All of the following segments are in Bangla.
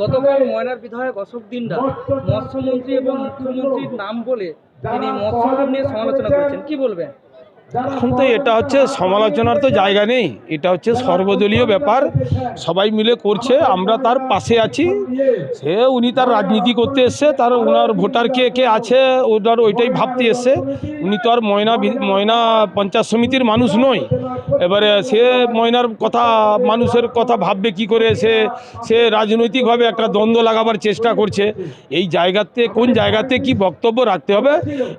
গতকাল ময়নার বিধায়ক অশোক দিন্ডা মৎস্যমন্ত্রী এবং মুখ্যমন্ত্রীর নাম বলে তিনি মৎস্যকর নিয়ে সমালোচনা করেছেন। কি বলবেন? এখন তো এটা হচ্ছে সমালোচনার তো জায়গা নেই। এটা হচ্ছে সর্বদলীয় ব্যাপার। সবাই মিলে করছে, আমরা তার পাশে আছি। সে, উনি তার রাজনীতি করতে এসছে, তার ওনার ভোটার কে কে আছে ওনার ওইটাই ভাবতে এসছে। উনি তো আর ময়না ময়না পঞ্চায়েত সমিতির মানুষ নয়। এবারে সে ময়নার কথা, মানুষের কথা ভাববে কি করে? সে সে রাজনৈতিকভাবে একটা দ্বন্দ্ব লাগাবার চেষ্টা করছে। এই জায়গাতে, কোন জায়গাতে কি বক্তব্য রাখতে হবে,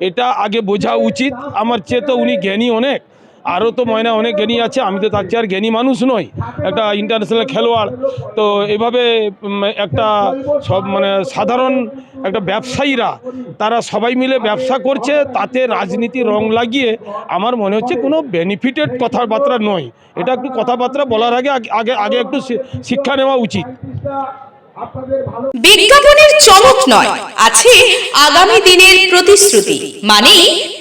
এটা আগে বোঝা উচিত। আমার চেয়ে তো উনি জ্ঞানী অনেক, আরও তো ময়না অনেক জ্ঞানী আছে, আমি তো তার চেয়ে আর জ্ঞানী মানুষ নই, একটা ইন্টারন্যাশনাল খেলোয়াড়। তো এভাবে একটা সব মানে সাধারণ একটা ব্যবসায়ীরা, তারা সবাই মিলে ব্যবসা করছে, তাতে রাজনীতি রং লাগিয়ে আমার মনে হচ্ছে কোনো বেনিফিটেড কথাবার্তা নয় এটা একটু কথাবার্তা বলার আগে, আগে- আগে একটু শিক্ষা নেওয়া উচিত। বিজ্ঞাপনের চমক নয়, আছে আগামী দিনের প্রতিশ্রুতি, মানেই